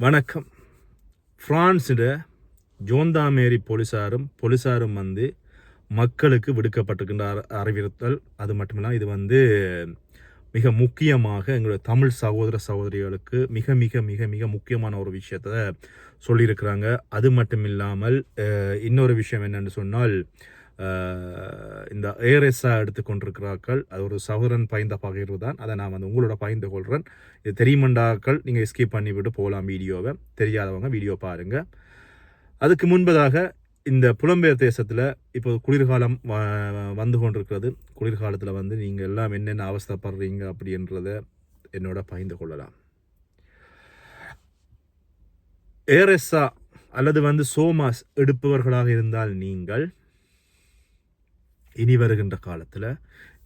வணக்கம். பிரான்ஸில் ஜோந்தாமேரி போலீஸாரும் போலீஸாரும் வந்து மக்களுக்கு விடுக்கப்பட்டிருக்கின்ற அற- அறிவுறுத்தல் அது மட்டுமில்லாமல் இது வந்து மிக முக்கியமாக எங்களுடைய தமிழ் சகோதர சகோதரிகளுக்கு மிக மிக மிக மிக முக்கியமான ஒரு விஷயத்தை சொல்லியிருக்கிறாங்க. அது மட்டும் இல்லாமல் இன்னொரு விஷயம் என்னென்னு சொன்னால் இந்த ஏரெஸ்ஸா எடுத்துக்கொண்டிருக்கிறார்கள். அது ஒரு சகோதரன் பயந்த பகிர்வு தான் அதை நான் வந்து உங்களோட பகிர்ந்து கொள்கிறேன் இது தெரியுமண்டாக்கள் நீங்கள் ஸ்கிப் பண்ணிவிட்டு போகலாம் வீடியோவை. தெரியாதவங்க வீடியோ பாருங்கள் அதுக்கு முன்பதாக இந்த புலம்பெயர் தேசத்தில் இப்போ குளிர்காலம் வ- வந்து கொண்டிருக்கிறது. குளிர்காலத்தில் வந்து நீங்கள் எல்லாம் என்னென்ன அவஸ்தைப்படுறீங்க அப்படின்றத என்னோட பகிர்ந்து கொள்ளலாம். ஏரெஸ்ஸா அல்லது வந்து சோமாஸ் எடுப்பவர்களாக இருந்தால் நீங்கள் இனி வருகின்ற காலத்தில்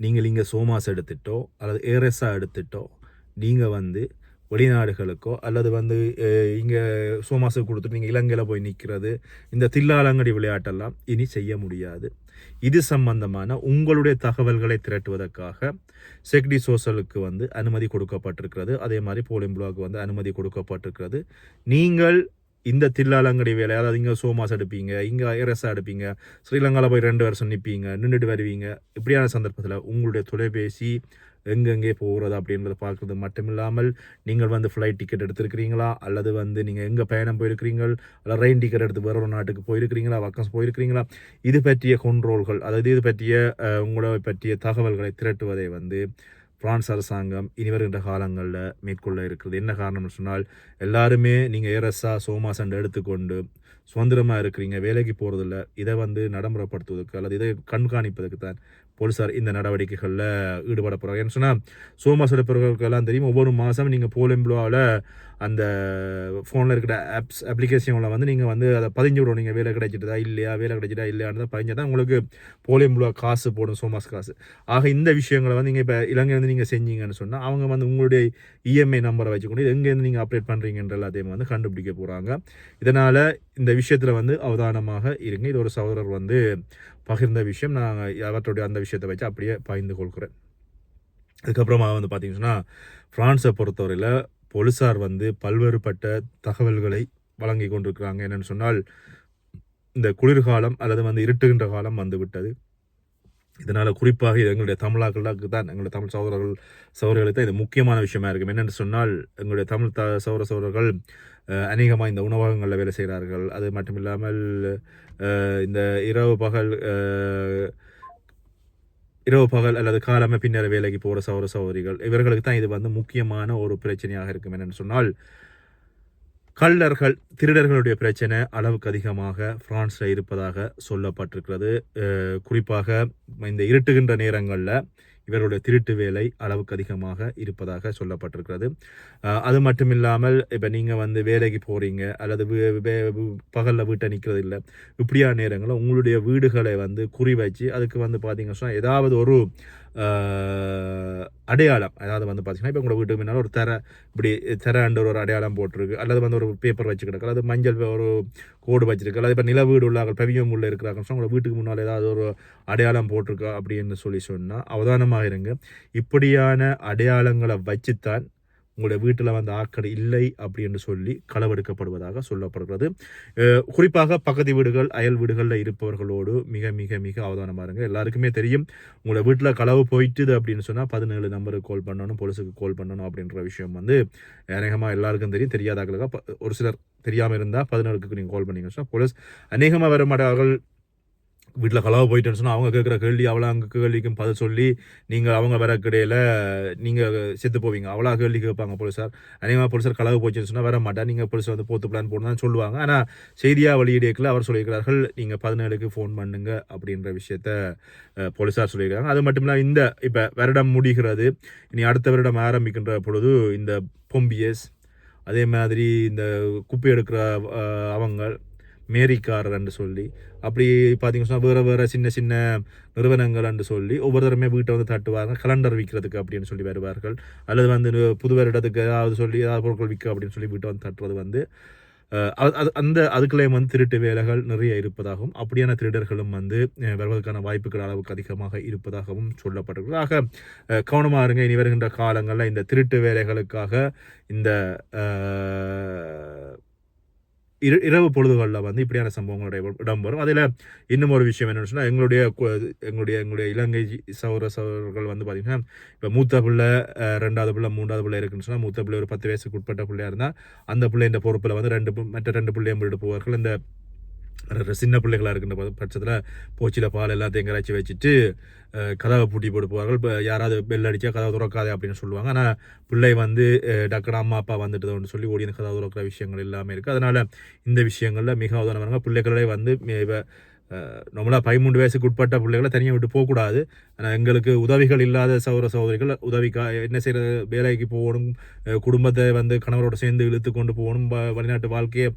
நீங்கள் இங்கே சோமாஸ் எடுத்துட்டோ அல்லது ஏரெஸ்ஸா எடுத்துட்டோ நீங்கள் வந்து வெளிநாடுகளுக்கோ அல்லது வந்து இங்கே சோமாஸுக்கு கொடுத்துட்டு நீங்கள் இலங்கையில் போய் நிற்கிறது இந்த தில்லாலங்கடி விளையாட்டெல்லாம் இனி செய்ய முடியாது. இது சம்பந்தமான உங்களுடைய தகவல்களை திரட்டுவதற்காக செக்டி சோசலுக்கு வந்து அனுமதி கொடுக்கப்பட்டிருக்கிறது. அதே மாதிரி போலிம்புலாவுக்கு வந்து அனுமதி கொடுக்கப்பட்டிருக்கிறது. நீங்கள் இந்த தில்லாலங்கடி வேலை அதாவது இங்கே சோமாஸ் எடுப்பீங்க இங்கே ஐரஸா எடுப்பீங்க ஸ்ரீலங்காவில் போய் ரெண்டு வருஷம் நிற்பீங்க நின்றுட்டு வருவீங்க. இப்படியான சந்தர்ப்பத்தில் உங்களுடைய தொலைபேசி எங்கெங்கே போகிறது அப்படின்றத பார்க்குறது மட்டும் இல்லாமல் நீங்கள் வந்து ஃப்ளைட் டிக்கெட் எடுத்திருக்கிறீங்களா? அல்லது வந்து நீங்கள் எங்கே பயணம் போயிருக்கிறீங்கள் அல்லது ரெயின் டிக்கெட் எடுத்து வேற ஒரு நாட்டுக்கு போயிருக்கிறீங்களா? வக்கம்ஸ் போயிருக்கிறீங்களா? இது பற்றிய கொண்ட்ரோல்கள் அதாவது இது பற்றிய உங்களை பற்றிய தகவல்களை திரட்டுவதை வந்து பிரான்ஸ் அரசாங்கம் இனி வருகின்ற காலங்களில் மேற்கொள்ள இருக்கிறது. என்ன காரணம்னு சொன்னால் எல்லாருமே நீங்கள் ஏரஸா சோமாசண்டை எடுத்துக்கொண்டு சுதந்திரமாக இருக்கிறீங்க வேலைக்கு போகிறதில்ல இதை வந்து நடைமுறைப்படுத்துவதற்கு அல்லது இதை கண்காணிப்பதற்கு தான். போலீஸார் இந்த நடவடிக்கைகளில் ஈடுபட போகிறாங்க ஏன்னு சொன்னால் சோமாஸ் எடுப்பவர்களுக்கெல்லாம் தெரியும் ஒவ்வொரு மாதம் நீங்கள் போலெம்புலாவில் அந்த ஃபோனில் இருக்கிற ஆப்ஸ் அப்ளிகேஷனில் வந்து நீங்கள் வந்து அதை பதிஞ்சு விடணும். நீங்கள் வேலை கிடைச்சிட்டதா இல்லையா வேலை கிடைச்சிட்டா இல்லையான்னு பதிஞ்சால் தான் உங்களுக்கு போலியம்புலா காசு போடும் சோமாஸ் காசு. ஆக இந்த விஷயங்களை வந்து நீங்கள் இப்போ இலங்கையிலேருந்து நீங்கள் செஞ்சீங்கன்னு சொன்னால் அவங்க வந்து உங்களுடைய இஎம்ஐ நம்பரை வச்சுக்கொண்டு இது எங்கேருந்து நீங்கள் அப்டேட் பண்ணுறீங்கன்ற எல்லாத்தையும் வந்து கண்டுபிடிக்க போகிறாங்க இதனால் இந்த விஷயத்தில் வந்து அவதானமாக இருங்க. இது ஒரு சகோதரர் வந்து பகிர்ந்த விஷயம். நான் அவற்றுடைய அந்த விஷயத்தை வச்சு அப்படியே பகிர்ந்து கொள்கிறேன். அதுக்கப்புறமா வந்து பார்த்தீங்கன்னா ஃப்ரான்ஸை பொறுத்தவரையில் போலீஸார் வந்து பல்வேறுபட்ட தகவல்களை வழங்கி கொண்டிருக்கிறாங்க. என்னென்னு சொன்னால் இந்த குளிர்காலம் அல்லது வந்து இருட்டுகின்ற காலம் வந்து விட்டது. இதனால் குறிப்பாக இது எங்களுடைய தமிழாக்களுக்கு தான் எங்களுடைய தமிழ் சகோதரர்கள் சகோதரர்களுக்கு தான் இது முக்கியமான விஷயமா இருக்கும். என்னென்னு சொன்னால் எங்களுடைய தமிழ் த சகோதர சகோதரர்கள் அநேகமாக இந்த உணவகங்களில் வேலை செய்கிறார்கள் அது மட்டும் இல்லாமல் இந்த இரவு பகல் இரவு பகல் அல்லது காலமே பின்னர் வேலைக்கு போகிற சௌர சௌகரிகள் இவர்களுக்கு தான் இது வந்து முக்கியமான ஒரு பிரச்சனையாக இருக்கும் என்னென்னு சொன்னால் கள்ளர்கள் திருடர்களுடைய பிரச்சனை அளவுக்கு அதிகமாக பிரான்ஸில் இருப்பதாக சொல்லப்பட்டிருக்கிறது. குறிப்பாக இந்த இருட்டுகின்ற நேரங்களில் இவருடைய திருட்டு வேலை அளவுக்கு அதிகமாக இருப்பதாக சொல்லப்பட்டிருக்கிறது. அது மட்டும் இல்லாமல் இப்போ நீங்கள் வந்து வேலைக்கு போகிறீங்க அல்லது பகலில் வீட்டை நிற்கிறது இல்லை இப்படியான நேரங்களில் உங்களுடைய வீடுகளை வந்து குறி வச்சு அதுக்கு வந்து பார்த்தீங்கன்னா ஏதாவது ஒரு அடையாளம். அதாவது வந்து பார்த்தீங்கன்னா இப்போ உங்களோட வீட்டுக்கு முன்னால் ஒரு தர இப்படி தரன்ற ஒரு அடையாளம் போட்டிருக்கு. அல்லது வந்து ஒரு பேப்பர் வச்சு கிடக்கு அல்லது மஞ்சள் ஒரு கோடு வச்சிருக்கு அல்லது இப்போ நில வீடு உள்ளார்கள் பவியம் உள்ள இருக்கிறாங்க உங்களோட வீட்டுக்கு முன்னால் ஏதாவது ஒரு அடையாளம் போட்டிருக்கா அப்படின்னு சொல்லி சொன்னால் அவதானமாக இருங்க. இப்படியான அடையாளங்களை வச்சுத்தான் உங்களுடைய வீட்டில் வந்து ஆக்கடை இல்லை அப்படின்னு சொல்லி களவெடுக்கப்படுவதாக சொல்லப்படுகிறது. குறிப்பாக பக்கத்து வீடுகள் அயல் வீடுகளில் இருப்பவர்களோடு மிக மிக மிக அவதானமாக இருங்க. எல்லாருக்குமே தெரியும் உங்களோட வீட்டில் களவு போயிட்டுது அப்படின்னு சொன்னால் பதினேழு நம்பருக்கு கால் பண்ணணும் போலீஸுக்கு கால் பண்ணணும் அப்படின்ற விஷயம் வந்து அநேகமாக எல்லாருக்கும் தெரியும் தெரியாதாக்களுக்கு ஒரு சிலர் தெரியாமல் இருந்தால் பதினேழுக்கு நீங்கள் கால் பண்ணீங்கன்னு சொன்னால் போலீஸ் அநேகமாக வர மாட்டார்கள் வீட்டில் கலவை போயிட்டேன்னு சொன்னால் அவங்க கேட்குற கேள்வி அவ்வளோ அங்கே கேள்விக்கும் பதில் சொல்லி நீங்கள் அவங்க வர கிடையில நீங்கள் செத்து போவீங்க. அவ்வளோ கேள்வி கேட்பாங்க போலீஸார் அநேகமாக போலீஸார் கலவு போச்சுன்னு சொன்னால் வர மாட்டா. நீங்கள் போலீஸ் வந்து போத்து பிளான் போடணும் சொல்லுவாங்க. ஆனால் செய்தியாக வெளியிடக்கில் அவர் சொல்லியிருக்கிறார்கள் நீங்கள் பதினேழுக்கு ஃபோன் பண்ணுங்க அப்படின்ற விஷயத்த போலீஸார் சொல்லியிருக்காங்க. அது மட்டும் இல்லாமல் இந்த இப்போ வருடம் முடிகிறது. இனி அடுத்த வருடம் ஆரம்பிக்கின்ற பொழுது இந்த பொம்பியஸ் அதே மாதிரி இந்த குப்பை எடுக்கிற அவங்க மேரிக்காரர்ன்னு சொல்லி. அப்படி பார்த்தீங்கன்னா சொன்னால் வேறு வேறு சின்ன சின்ன நிறுவனங்கள்னு சொல்லி ஒவ்வொருத்தருமே வீட்டை வந்து தட்டுவாங்க. கலண்டர் விற்கிறதுக்கு அப்படின்னு சொல்லி வருவார்கள். அல்லது வந்து புது வருடத்துக்கு ஏதாவது சொல்லி ஏதாவது பொருட்கள் விற்க அப்படின்னு சொல்லி வீட்டை வந்து தட்டுறது வந்து அது- அது- அந்த அதுக்குள்ளேயும் வந்து திருட்டு வேலைகள் நிறைய இருப்பதாகவும் அப்படியான திருடர்களும் வந்து வருவதற்கான வாய்ப்புகள் அளவுக்கு அதிகமாக இருப்பதாகவும் சொல்லப்பட்டிருக்கிறது. ஆக கவனமாக இருங்க. இனி வருகின்ற காலங்களில் இந்த திருட்டு வேலைகளுக்காக இந்த இர இரவு பொழுதுகளில் வந்து இப்படியான சம்பவங்களுடைய இடம்பெறும் அதில் இன்னும் ஒரு விஷயம் என்னென்னு சொன்னால் எங்களுடைய எங்களுடைய எங்களுடைய இலங்கை சௌர சௌரர்கள் வந்து பார்த்திங்கன்னா இப்போ மூத்த பிள்ளை ரெண்டாவது பிள்ளை மூன்றாவது பிள்ளை இருக்குன்னு சொன்னால் மூத்த பிள்ளை ஒரு பத்து வயசுக்கு உட்பட்ட பிள்ளையாக இருந்தால் அந்த பிள்ளைன்ற பொறுப்பில் வந்து ரெண்டு பு- மற்ற ரெண்டு பிள்ளையும் விட்டு போவார்கள். இந்த சின்ன பிள்ளைகளாக இருக்கின்ற ப- பட்சத்தில் போச்சியில் பால் எல்லாத்தையும் கரைச்சி வச்சுட்டு கதவை பூட்டி போட்டு போவார்கள். இப்போ யாராவது பெல் அடித்தா கதவை திறக்காதே அப்படின்னு சொல்லுவாங்க. ஆனால் பிள்ளை வந்து டக்குனு அம்மா அப்பா வந்துட்டுதோன்னு சொல்லி ஓடி அந்த கதவை திறக்கிற விஷயங்கள் எல்லாமே இருக்குது அதனால் இந்த விஷயங்களில் மிக உதாரணமாக பிள்ளைகளே வந்து இப்போ நம்மளாக பதிமூன்று வயசுக்கு உட்பட்ட பிள்ளைகளை தனியாக விட்டு போகக்கூடாது. ஆனால் எங்களுக்கு உதவிகள் இல்லாத சௌர சகோதரிகள் உதவிக்கா என்ன செய்கிறது வேலைக்கு போகணும் குடும்பத்தை வந்து கணவரோடு சேர்ந்து இழுத்து கொண்டு போகணும் வ- வெளிநாட்டு வாழ்க்கையை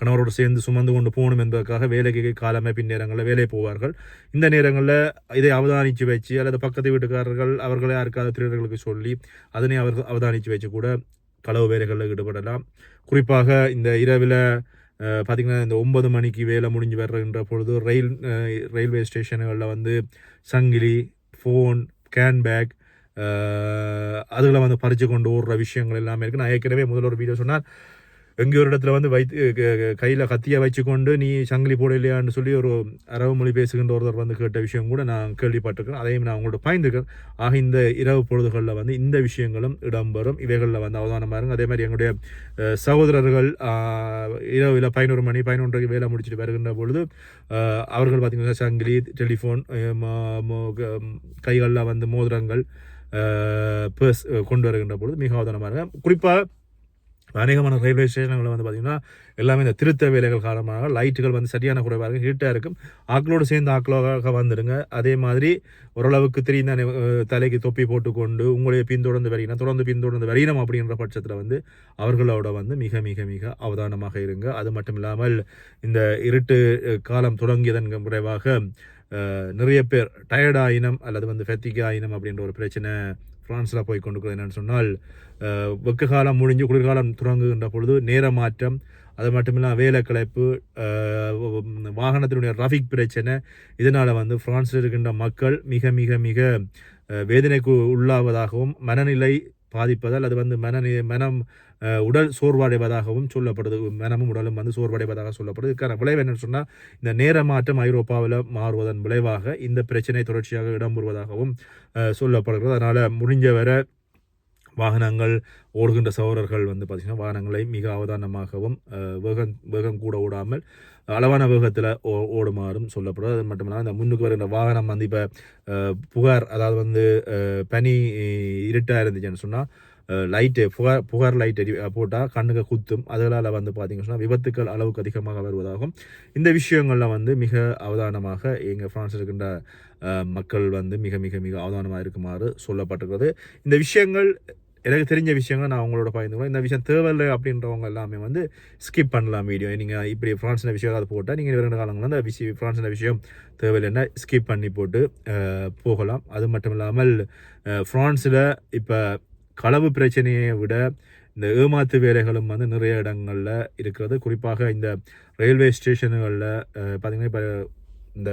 கணவரோடு சேர்ந்து சுமந்து கொண்டு போகணும் என்பதற்காக வேலைக்கு காலமே பின் நேரங்களில் வேலை போவார்கள். இந்த நேரங்களில் இதை அவதானித்து வச்சு அல்லது பக்கத்து வீட்டுக்காரர்கள் அவர்களே யாருக்காவது திருடர்களுக்கு சொல்லி அதனை அவர்கள் அவதானித்து வச்சு கூட களவு வேலைகளில் ஈடுபடலாம். குறிப்பாக இந்த இரவில் பார்த்திங்கன்னா இந்த ஒன்பது மணிக்கு வேலை முடிஞ்சு வர்றன்ற பொழுது ரயில் ரயில்வே ஸ்டேஷனுகளில் வந்து சங்கிலி ஃபோன் கேன் பேக் அதுகளை வந்து பறித்து கொண்டு ஓடுற விஷயங்கள் எல்லாமே இருக்குது நான் ஏற்கனவே முதல்ல ஒரு வீடியோ சொன்னால் எங்கே ஒரு இடத்துல வந்து வைத்து கையில் கத்தியை வச்சுக்கொண்டு நீ சங்கிலி போட இல்லையான்னு சொல்லி ஒரு அரபு மொழி பேசுகின்ற ஒருத்தர் வந்து கேட்ட விஷயம் கூட நான் கேள்விப்பட்டிருக்கேன் அதையும் நான் உங்கள்கிட்ட பயந்துருக்கேன் ஆக இந்த இரவு பொழுதுகளில் வந்து இந்த விஷயங்களும் இடம்பெறும். இவைகளில் வந்து அவதானமாக இருங்க. அதே மாதிரி எங்களுடைய சகோதரர்கள் இரவில் பதினோரு மணி பதினொன்றரைக்கு வேலை முடிச்சுட்டு வருகின்ற பொழுது அவர்கள் பார்த்திங்கன்னா சங்கிலி டெலிஃபோன் கைகளில் வந்து மோதிரங்கள் பர்ஸ் கொண்டு வருகின்ற பொழுது மிக அவதானமாக இருக்கும் குறிப்பாக அநேகமான ரயில்வே ஸ்டேஷன்களில் வந்து பார்த்திங்கன்னா எல்லாமே இந்த திருத்த வேலைகள் காரணமாக லைட்டுகள் வந்து சரியான குறைவாக இருக்கும் ஹீட்டாக இருக்கும். ஆக்களோடு சேர்ந்து ஆக்களாக வந்துடுங்க அதே மாதிரி ஓரளவுக்கு தெரியும் தலைக்கு தொப்பி போட்டுக்கொண்டு உங்களுடைய பின்தொடர்ந்து வரையினா தொடர்ந்து பின்தொடர்ந்து வரையினோம் அப்படின்ற பட்சத்தில் வந்து அவர்களோட வந்து மிக மிக மிக அவதானமாக இருங்க. அது மட்டும் இல்லாமல் இந்த இருட்டு காலம் தொடங்கியதன் குறைவாக நிறைய பேர் டயர்டாயினம் அல்லது வந்து ஃபெத்திக் ஆயினம் அப்படின்ற ஒரு பிரச்சனை ஃப்ரான்ஸில் போய் கொண்டு என்னென்னு சொன்னால் வெக்க காலம் முடிஞ்சு குளிர்காலம் தொடங்குகின்ற பொழுது நேர மாற்றம் அது மட்டும் இல்லாமல் வேலை கலைப்பு வாகனத்தினுடைய டிராஃபிக் பிரச்சனை இதனால் வந்து ஃப்ரான்ஸில் இருக்கின்ற மக்கள் மிக மிக மிக வேதனைக்கு உள்ளாவதாகவும் மனநிலை பாதிப்பதால் அது வந்து மன மனம் உடல் சோர்வடைவதாகவும் சொல்லப்படுது. மனமும் உடலும் வந்து சோர்வடைவதாக சொல்லப்படுது. இதுக்கான விளைவு என்னன்னு சொன்னால் இந்த நேர மாற்றம் ஐரோப்பாவில் மாறுவதன் விளைவாக இந்த பிரச்சனை தொடர்ச்சியாக இடம்பெறுவதாகவும் சொல்லப்படுகிறது. அதனால் முடிஞ்ச வரை வாகனங்கள் ஓடுகின்ற சோழர்கள் வந்து பார்த்திங்கன்னா வாகனங்களை மிக அவதானமாகவும் வேகம் வேகம் கூட ஓடாமல் அளவான வேகத்தில் ஓ ஓடுமாறும் சொல்லப்படும் அது மட்டும் இல்லாமல் இந்த முன்னுக்கு வருகின்ற வாகனம் வந்து இப்போ புகார் அதாவது வந்து பனி இருட்டாக இருந்துச்சுன்னு சொன்னால் லைட்டு புகார் புகார் லைட் எரி போட்டால் கண்ணுக்கு குத்தும். அதனால் வந்து பார்த்திங்கன்னு சொன்னால் விபத்துக்கள் அளவுக்கு அதிகமாக வருவதாகும் இந்த விஷயங்களில் வந்து மிக அவதானமாக எங்கள் ஃப்ரான்ஸ் இருக்கின்ற மக்கள் வந்து மிக மிக மிக அவதானமாக இருக்குமாறு சொல்லப்பட்டிருக்கிறது. இந்த விஷயங்கள் எனக்கு தெரிஞ்ச விஷயங்கள் நான் அவங்களோட பகிர்ந்துக்கிறேன். இந்த விஷயம் தேவையில்லை அப்படின்றவங்க எல்லாமே வந்து ஸ்கிப் பண்ணலாம் வீடியோ நீங்கள் இப்படி ஃப்ரான்ஸில் விஷயம் அதை போட்டால் நீங்கள் இரண்டு காலங்களில் அந்த விஷயம் ஃப்ரான்ஸில் விஷயம் தேவையில்லைன்னா ஸ்கிப் பண்ணி போட்டு போகலாம். அது மட்டும் இல்லாமல் ஃப்ரான்ஸில் இப்போ களவு பிரச்சனையை விட இந்த ஏமாத்து வேலைகளும் வந்து நிறைய இடங்களில் இருக்கிறது. குறிப்பாக இந்த ரயில்வே ஸ்டேஷனுகளில் பார்த்திங்கன்னா இப்போ இந்த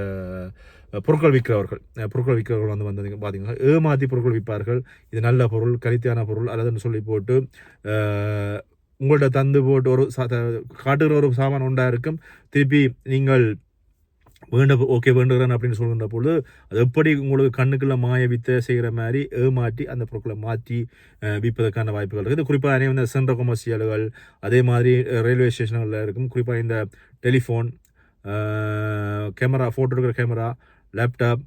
பொருட்கள் விற்கிறவர்கள் பொருட்கள் விற்கிறவர்கள் வந்து வந்து பார்த்தீங்கன்னா ஏமாற்றி பொருட்கள் விற்பார்கள். இது நல்ல பொருள் கரித்தியான பொருள் அல்லதுன்னு சொல்லி போட்டு உங்கள்கிட்ட தந்து போட்டு ஒரு சா- த- காட்டுகிற ஒரு சாமான் உண்டாக இருக்கும். திருப்பி நீங்கள் வேண்ட ஓகே வேண்டுகிறேன் அப்படின்னு சொல்கின்ற பொழுது அது எப்படி உங்களுக்கு கண்ணுக்குள்ள மாய வித்தை செய்கிற மாதிரி ஏமாற்றி அந்த பொருட்களை மாற்றி விற்பதற்கான வாய்ப்புகள் இருக்குது. குறிப்பாக நிறைய இந்த சென்ட்ரல் கொமர்சியல்கள் அதே மாதிரி ரயில்வே ஸ்டேஷன்களில் இருக்கும். குறிப்பாக இந்த டெலிஃபோன் கேமரா ஃபோட்டோ எடுக்கிற கேமரா லேப்டாப்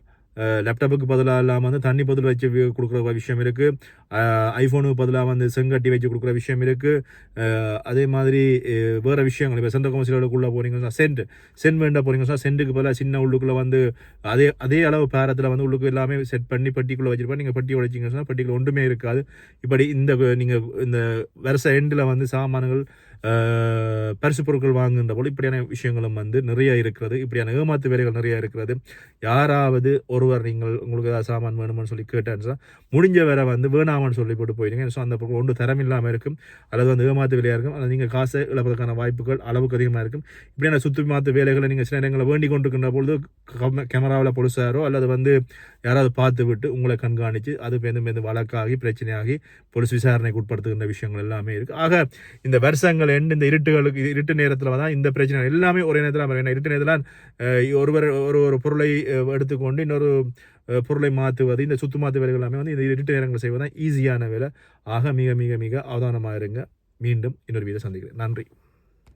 லேப்டாப்புக்கு பதிலாக இல்லாமல் வந்து தண்ணி பதில் வச்சு கொடுக்குற விஷயம் இருக்குது ஐஃபோனுக்கு பதிலாக வந்து செங்கட்டி வச்சு கொடுக்குற விஷயம் இருக்குது அதே மாதிரி வேறு விஷயங்கள். இப்போ சென்ட்ரல் கமர்ஷியலுக்குள்ளே போனீங்கன்னா சென்ட் சென்ட் வேண்டாம் போனீங்கன்னா சென்ட்டுக்கு பதிலாக சின்ன உள்ளுக்குள்ளே வந்து அதே அதே அளவு பேரத்தில் வந்து உள்ளுக்கு எல்லாமே செட் பண்ணி பட்டிக்குள்ளே வச்சுருப்பேன் நீங்கள் பட்டி உடைச்சிங்கன்னா சொன்னால் பெட்டிக்குள்ள ஒன்றுமே இருக்காது. இப்படி இந்த நீங்கள் இந்த வருஷ எண்டில் வந்து சாமான்கள் பரிசு பொருட்கள் வாங்குகின்ற போது இப்படியான விஷயங்களும் வந்து நிறைய இருக்கிறது. இப்படியான ஏமாத்து வேலைகள் நிறைய இருக்கிறது. யாராவது ஒருவர் நீங்கள் உங்களுக்கு ஏதாவது சாமான் வேணும்னு சொல்லி கேட்டேன்னு முடிஞ்ச வரை வந்து வேணாமன்னு சொல்லி போட்டு போயிருங்க ஸோ அந்த பொருள் ஒன்று தரம் இல்லாமல் இருக்கும். அல்லது வந்து ஏமாத்து வேலையாக இருக்கும். அல்லது நீங்கள் காசை இழப்பதற்கான வாய்ப்புகள் அளவுக்கு அதிகமாக இருக்கும். இப்படியான சுற்றி மாற்று வேலைகளை நீங்கள் சில நேரங்களில் வேண்டிக் கொண்டிருக்கின்ற பொழுது கேமராவில் பொலிசாரோ அல்லது வந்து யாராவது பார்த்து விட்டு உங்களை கண்காணித்து அது பேருந்து பேருந்து வழக்காகி பிரச்சனையாகி போலீஸ் விசாரணைக்கு உட்படுத்துகின்ற விஷயங்கள் எல்லாமே இருக்குது ஆக இந்த வருஷங்கள் எண்டு இந்த இருட்டுகளுக்கு இருட்டு நேரத்தில் தான் இந்த பிரச்சனை. எல்லாமே ஒரே நேரத்தில் வரும். இருட்டு நேரத்தில் ஒருவர் ஒரு ஒரு பொருளை எடுத்துக்கொண்டு இன்னொரு பொருளை மாற்றுவது இந்த சுத்து மாற்று வேலைகள் எல்லாமே வந்து இந்த இருட்டு நேரங்கள் செய்வது தான் ஈஸியான வேலை. ஆக மிக மிக மிக அவதானமாக இருங்க. மீண்டும் இன்னொரு வீடியோ சந்திக்கிறேன். நன்றி.